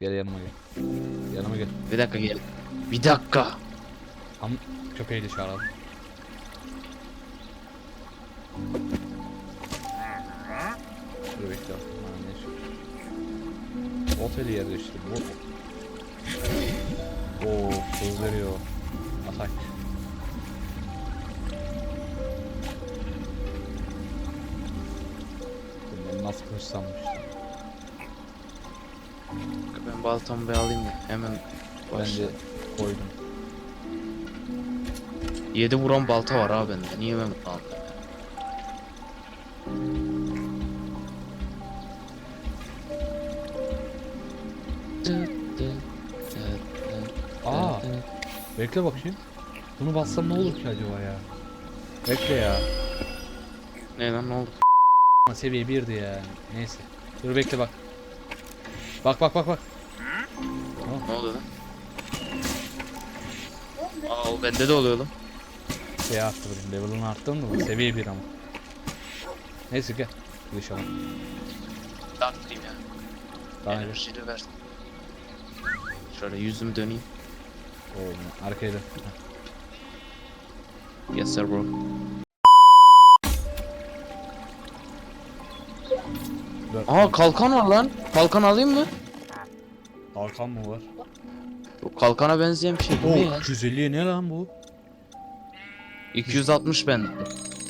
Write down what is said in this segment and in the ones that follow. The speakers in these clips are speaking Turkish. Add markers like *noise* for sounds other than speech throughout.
Gel yanıma gel. Yanıma gel. Bir dakika gel. Bir dakika. Tam köpeği de çağıralım. Dur bekle. Oteli yerleştir. Bu. Oo, hız veriyor. Atak. Nasıl hırslanmıştı? Ben baltamı bir alayım ya. Hemen Ben başla. de koydum. 7 vuran balta var abi bende. Niye ben aldım? Aa. Bekle bakayım. Bunu bassam ne olur ki acaba ya? Bekle ya. Ne lan ne oldu? Seviye 1'di ya. Neyse. Dur bekle bak. Bak bak bak bak. Ne oldu lan? Aa o bende de oluyor lan. Şey arttırdım. Level'ını arttırdım da seviye 1 ama. Neyse gel. Buluşalım. Dartlayayım ya. Daha önce. Enerjiyle ver. Şöyle yüzümü döneyim. Oo, arkaya dön. Yes sir bro. Dön. Aa kalkan var lan. Kalkan alayım mı? Kalkan mı var? Kalkana benzeyen bir şey. Bu ne ya? 250'ye ne lan bu? 260 bende.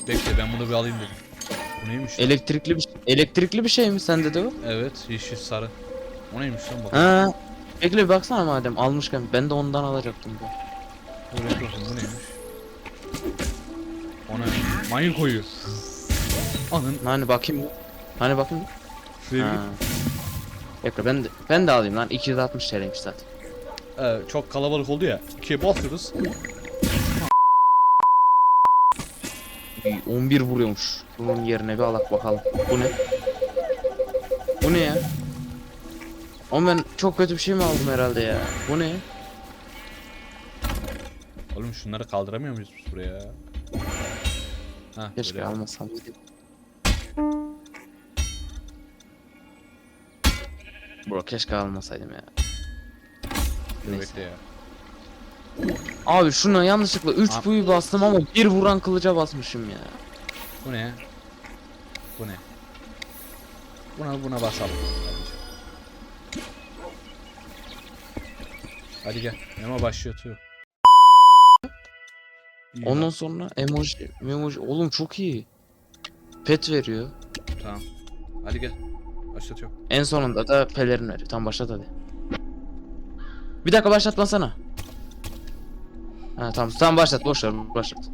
Bekle ben bunu bir alayım dedim. Bu neymiş? lan? Elektrikli bir elektrikli bir şey mi sende de o? Evet yeşil sarı. O neymiş lan bak. Ha. Bekle bir baksana madem almışken ben de ondan alacaktım bu. Bekle bakayım bu neymiş? Ona mayın koyuyor. Anın. Hani bakayım? Hani bakayım bir Ha. Bekle ben de ben de alayım lan 260 TL'ymiş zaten. Ee, çok kalabalık oldu ya. İkiye basıyoruz. İyi, 11 vuruyormuş. Bunun yerine bir alak bakalım. Bu ne? Bu ne ya? Oğlum ben çok kötü bir şey mi aldım herhalde ya? Bu ne? Oğlum şunları kaldıramıyor muyuz biz buraya? Ha, Keşke böyle. almasam. Bro keşke almasaydım ya. Ya. Abi şuna yanlışlıkla 3 Abi- buyu bastım ama bir vuran kılıca basmışım ya. Bu ne? Bu ne? Buna buna basalım. Hadi gel. Memo başlatıyor. İyi Ondan bak, sonra emoji, emoji oğlum çok iyi. Pet veriyor. Tamam. Hadi gel. Başlatıyor. En sonunda da pelerin veriyor. Tam başlat hadi. Bir dakika başlatmasana. Ha tamam tamam başlat boş ver başlat.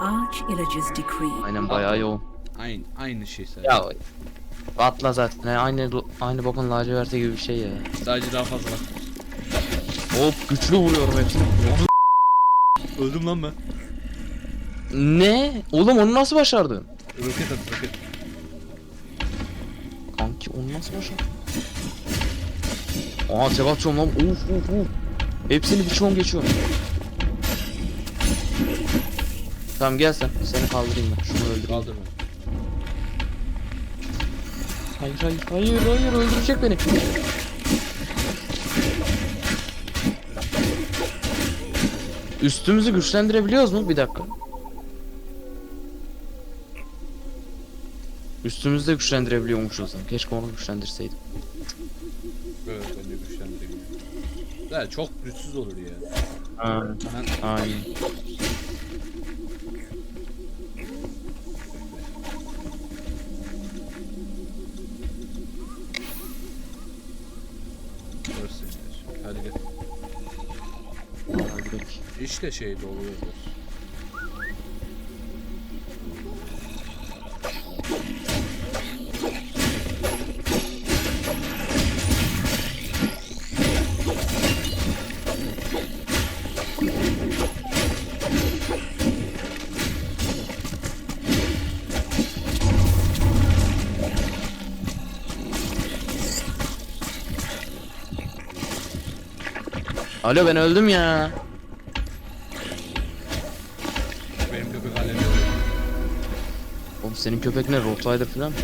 Arch-Illager's decree, Aynen bayağı yoğun. Aynı, aynı şey sadece. Ya atla zaten Yani aynı aynı bakın laciverte gibi bir şey ya. Sadece daha fazla. Hop güçlü vuruyorum hepsini. Öldüm lan ben. Ne? Oğlum onu nasıl başardın? Roket at roket. Kanki onu nasıl başardın? Aa tek atıyorum lan. Uf uf uf. Hepsini bir çoğun geçiyorum. Tamam gel sen. Seni kaldırayım ben. Şunu öldüreyim. Kaldır beni. Hayır hayır hayır hayır öldürecek beni. Üstümüzü güçlendirebiliyoruz mu? Bir dakika. Üstümüzü de güçlendirebiliyormuşuz. Keşke onu güçlendirseydim. Evet ben de güçlendireyim ya. Çok güçsüz olur ya. Ha, Ben aynen. başka şey de oluyordur. Alo ben öldüm ya. Senin köpek ne Rottweiler falan mı?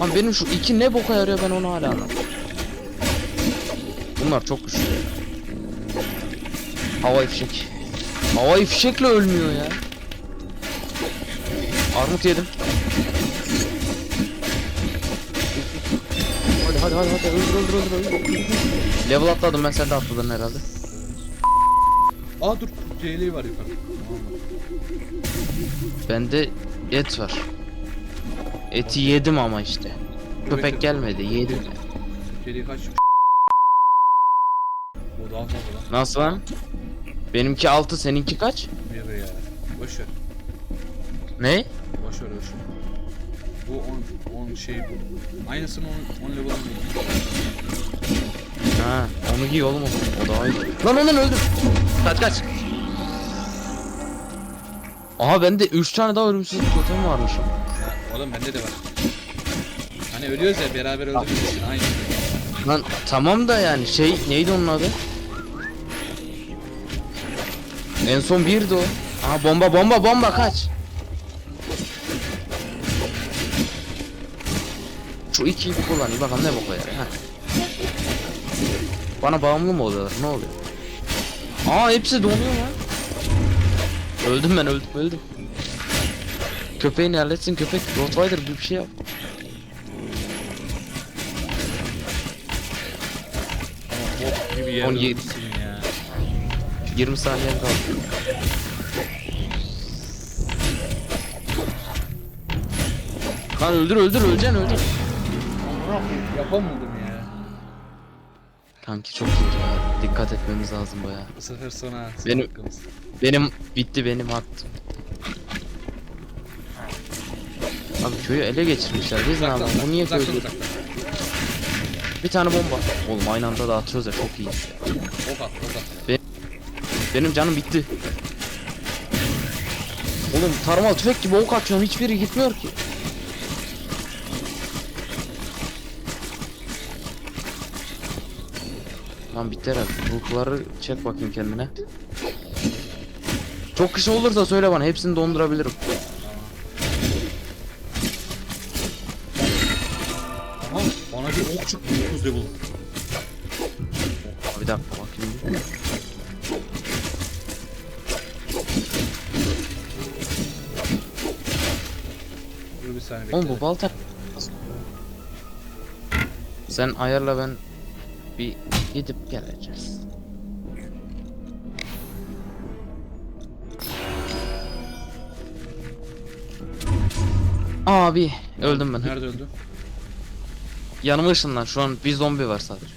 Ama benim şu iki ne boka yarıyor ben onu hala. Bunlar çok güçlü. Hava ifşek. Hava ifşekle ölmüyor ya. Armut yedim. Hadi hadi hadi hadi öldür öldür öldür öldür. Level atladım ben sen de atladın herhalde. Aa dur CL var yukarı. Bende et var. Eti yedim ama işte. Köpek gelmedi yedim. CL kaç? Bu daha fazla lan. Nasıl lan? Benimki 6 seninki kaç? Bir ya. Boş ver. Ne? Boş ver boş ver. Bu 10 10 şey bu. Aynısını 10 10 level mı? Ha, onu giy oğlum o. O daha iyi. Lan ondan öldüm. Kaç kaç. Aha bende 3 tane daha ölümsüzlük totem varmış. Ya, oğlum bende de var. Hani ölüyoruz ya beraber için aynı. Lan tamam da yani şey neydi onun adı? En son birdi o. Aha bomba bomba bomba kaç. Şu ikiyi bir kullanayım bakalım ne boka. Ha. Bana bağımlı mı oluyorlar ne oluyor? Aa hepsi donuyor lan. Öldüm ben öldüm öldüm. Köpeğini halletsin köpek Rottweiler bir şey yap. Bok gibi yer 17. öldürsün ya. 20 saniye kaldı. Lan öldür öldür öleceksin öldür. Yapamadım ya. Kanki çok zor ya. Dikkat etmemiz lazım baya. Bu sefer sana Benim- hakkımız. Benim bitti benim hattım. Abi köyü ele geçirmişler. Biz ne Uzaktan, yapalım? Bu niye uzaktan, uzaktan. Bir tane bomba. Oğlum aynı anda dağıtıyoruz ya çok iyi. Ok at, ok at. Benim canım bitti. Oğlum tarıma tüfek gibi ok atıyorum hiçbiri gitmiyor ki. Lan bitti herhalde. Ruhları çek bakayım kendine. Çok kişi olursa söyle bana hepsini dondurabilirim. Aha bana bir ok çıktı 9 level. Bir dakika bakayım. Dur bir saniye bekle. Oğlum bu balta. Sen ayarla ben bir gidip geleceğiz. Abi öldüm ben. Nerede öldü? Yanıma ışınlan şu an bir zombi var sadece.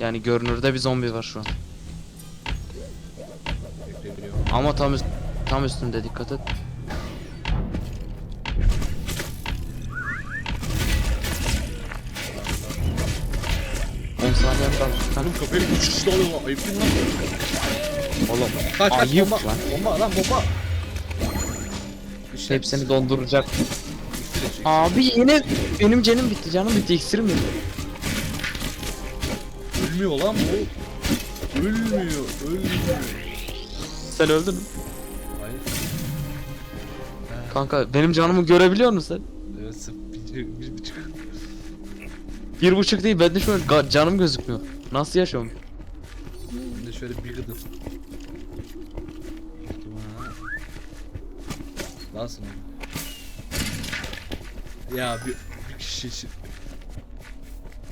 Yani görünürde bir zombi var şu an. Ama tam üst tam üstünde dikkat et. Kanka, Oğlum köpeği 3 kişi de alıyor lan. Ayıp değil mi lan? Oğlum Kaç kaç Ayıp bomba. lan. Bomba lan bomba. İşte hepsini donduracak. bitirecek. Abi yine benim canım bitti canım bitti iksirim yok. Ölmüyor lan bu. Ölmüyor, ölmüyor. Sen öldün mü? Hayır. Kanka benim canımı görebiliyor musun sen? Evet, sıf- bir, bir buçuk. Bir buçuk değil bende şu an ga- canım gözükmüyor. Nasıl yaşıyorum? De şöyle bir gıdım. Nasıl? Ya bir, bir kişi için.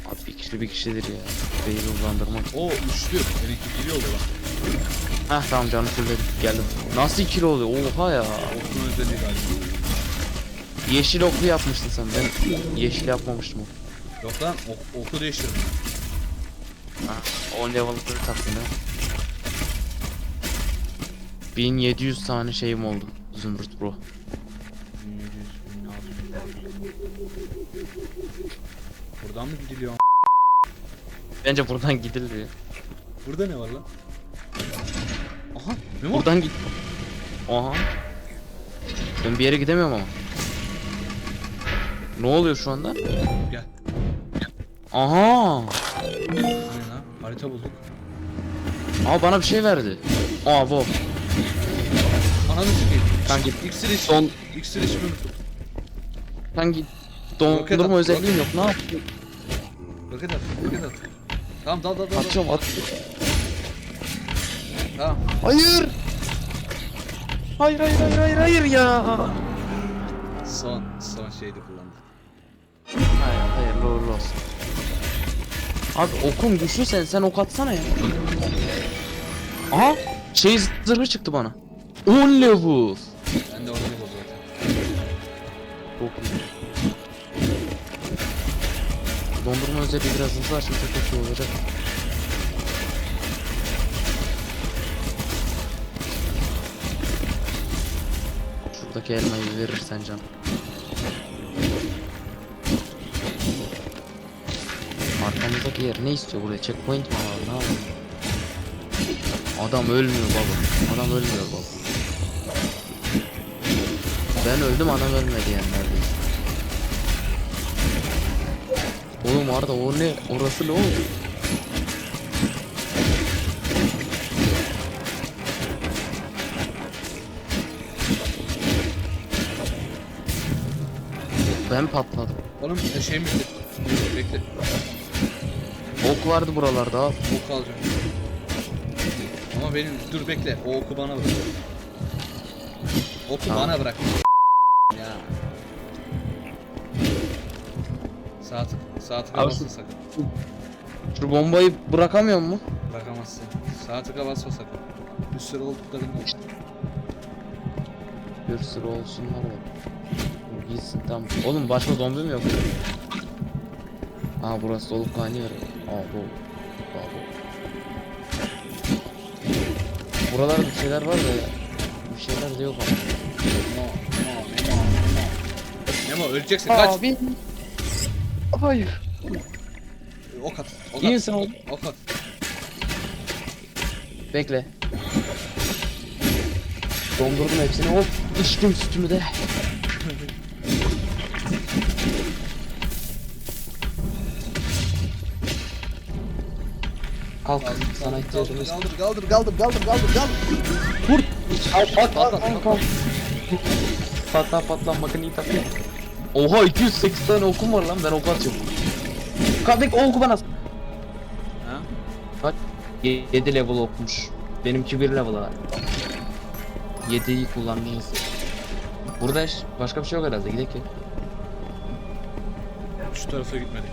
Abi bir kişi bir kişidir ya. Beyni uzandırmak. O üçlü. Benimki ikili oldu lan. Heh tamam canım fulledim geldim. Nasıl ikili oluyor? Oha ya. Okun özelliği galiba. Yeşil oklu yapmıştın sen. Ben yeşil yapmamıştım. Yok lan ok, oku değiştirdim. Ha, o level'ları taktın ha. 1700 tane şeyim oldu. Zümrüt bro. 1700, 1600. Buradan mı gidiliyor? Bence buradan gidilir. Burada ne var lan? Aha ne var? Buradan git. Aha. Ben bir yere gidemiyorum ama. Ne oluyor şu anda? Gel. Aha. Harita bulduk. Aa bana bir şey verdi. Aa bu. Ananı sikeyim. Kanki İksir iç. Don İksir içmeyi unuttum. Roket at, dondurma özelliğim yok. Ne yapayım? Roket at. Roket at. Tamam dal dal dal. dal. Atacağım at. Tamam. Hayır. Hayır hayır hayır hayır hayır ya. Son son şeydi kullandım. Hayır hayırlı uğurlu olsun. Abi okum güçlü sen sen ok atsana ya. Aha şey zırhı çıktı bana. 10 level. Ben de orada bu zaten. Çok iyi. Dondurma özelliği biraz hızlı açınca çok iyi olacak. Şuradaki elmayı verirsen can. Arkamızdaki yer ne istiyor buraya? Checkpoint mi var? Ne yapalım? Adam ölmüyor baba. Adam ölmüyor baba. Ben öldüm adam ölmedi yani neredeyse. Oğlum Arda o ne? Orası ne oldu? Ben patladım. Oğlum şey mi? Bekle. Ok vardı buralarda al. Oku alacağım. Ama benim dur bekle. O oku bana bırak. Oku Tamam. bana bırak. Ya. Sağ tık. Sağ tıka Abi basma şu- sakın. Şu bombayı bırakamıyor mu? Bırakamazsın. Sağ tıka basma sakın. Bir sürü olduklarında. Bir sürü olsunlar da. Gitsin tam. Oğlum başka zombi mi yok? Aa burası dolup hali yer. Aa bu. Buralarda bir şeyler var da ya. Bir şeyler de yok ama. No, Memo, Memo. Memo öleceksin kaç. Abi. Hayır. Ok at. Ok İyi at. misin oğlum? Ok at. Bekle. Dondurdum hepsini. Hop içtim sütümü de. Kalk sana ihtiyacımız. Kaldır kaldır kaldır kaldır kaldır kaldır. Vur. Al pat pat patlat. pat. Patla patla makineyi takıyor. Oha 208 tane okum var lan ben ok atıyorum. Kaldık o oku bana. Ha? Kaç? 7 level okmuş. Benimki 1 level var. 7'yi kullandınız. Burada iş- başka bir şey yok herhalde gidelim ki. Şu tarafa gitmedik.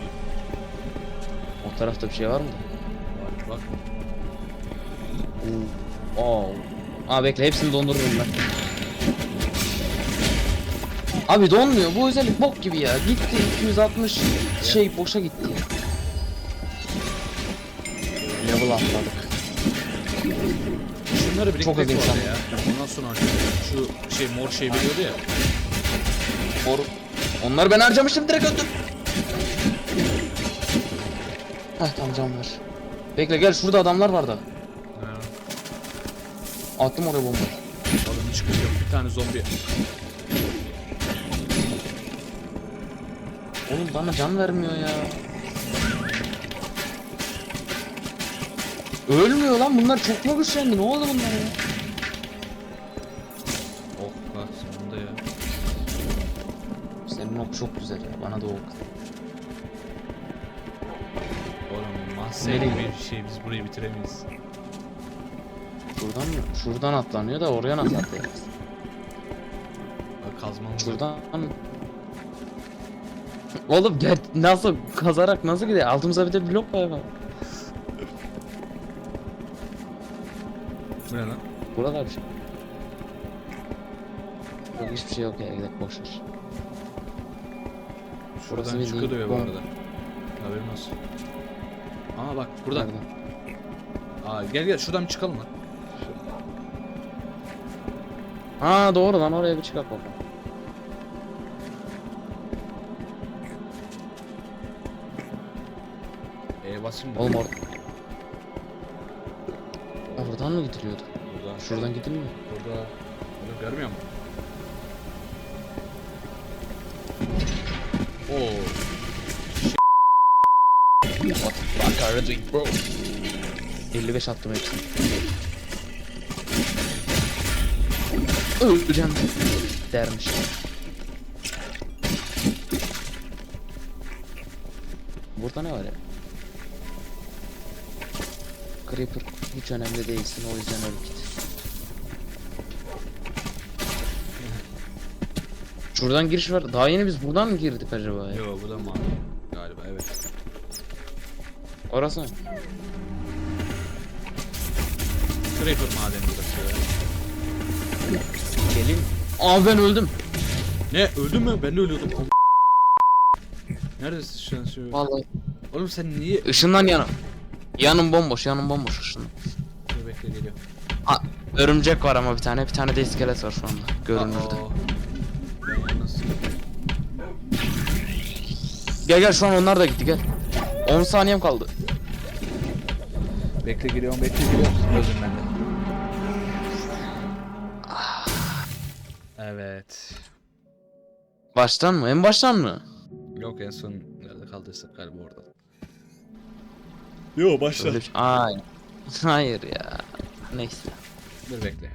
O tarafta bir şey var mı? Bak. Oo. Aa bekle hepsini dondururum ben. Abi donmuyor bu özellik bok gibi ya. Gitti 260 şey boşa gitti. Level atladık. Şunları biriktirdik Çok az insan. ya. Ondan sonra şu şey mor şey veriyordu ya. Mor. Onları ben harcamıştım direkt öldüm. Heh tamam can ver. Bekle gel şurada adamlar var da. Attım oraya bomba. Oğlum hiç kız yok. Bir tane zombi. Oğlum bana can vermiyor ya. Ölmüyor lan bunlar çok mu güçlendi ne oldu bunlara ya? Oh bak sonunda ya. Senin ok çok güzel ya bana da ok. Mahzen Nereye? bir şey biz burayı bitiremeyiz. Şuradan mı? Şuradan atlanıyor da oraya nasıl atlayacağız? Bak kazmamız yok. Şuradan Oğlum gel nasıl kazarak nasıl gidiyor? Altımıza bir de blok var. Bu ne lan? Burada bir şey. Yok hiçbir şey yok ya gidelim boş ver. Burası Şuradan bildiğin çıkıyor bu bom- arada. Haberin olsun. Aa bak buradan. Nereden? Aa gel gel şuradan bir çıkalım lan. Ha doğru lan oraya bir çıkak bakalım. Ee basayım da. Oğlum orada. Ha buradan mı gidiliyordu? Buradan. Şuradan gidilmiyor. Burada. Burada görmüyor musun? Oo. What the fuck are you doing bro? 55 attım hepsini. Öleceğim dermiş. Burada ne var ya? Creeper hiç önemli değilsin o yüzden öl git. Şuradan giriş var. Daha yeni biz buradan mı girdik acaba ya? Yo bu da mavi. Galiba evet. Orası mı? Creeper madeni burası. Gelin. Aa ben öldüm. Ne öldün mü? Ben de ölüyordum. Neredesin şu an şu? Vallahi. Oğlum sen niye? Işından yanım. Yanım bomboş, yanım bomboş ışından. Dur bekle geliyor. Aa, örümcek var ama bir tane, bir tane de iskelet var şu anda. Görünürde. Aa, yalnız. Gel gel şu an onlar da gitti gel. 10 saniyem kaldı. Bekle geliyorum bekle geliyorum. Öldüm ben de. Evet. Baştan mı? En baştan mı? Yok en son nerede kaldıysak galiba orada. Yo başla. Öyle bir- Ay. *laughs* Hayır ya. Neyse. Dur bekle.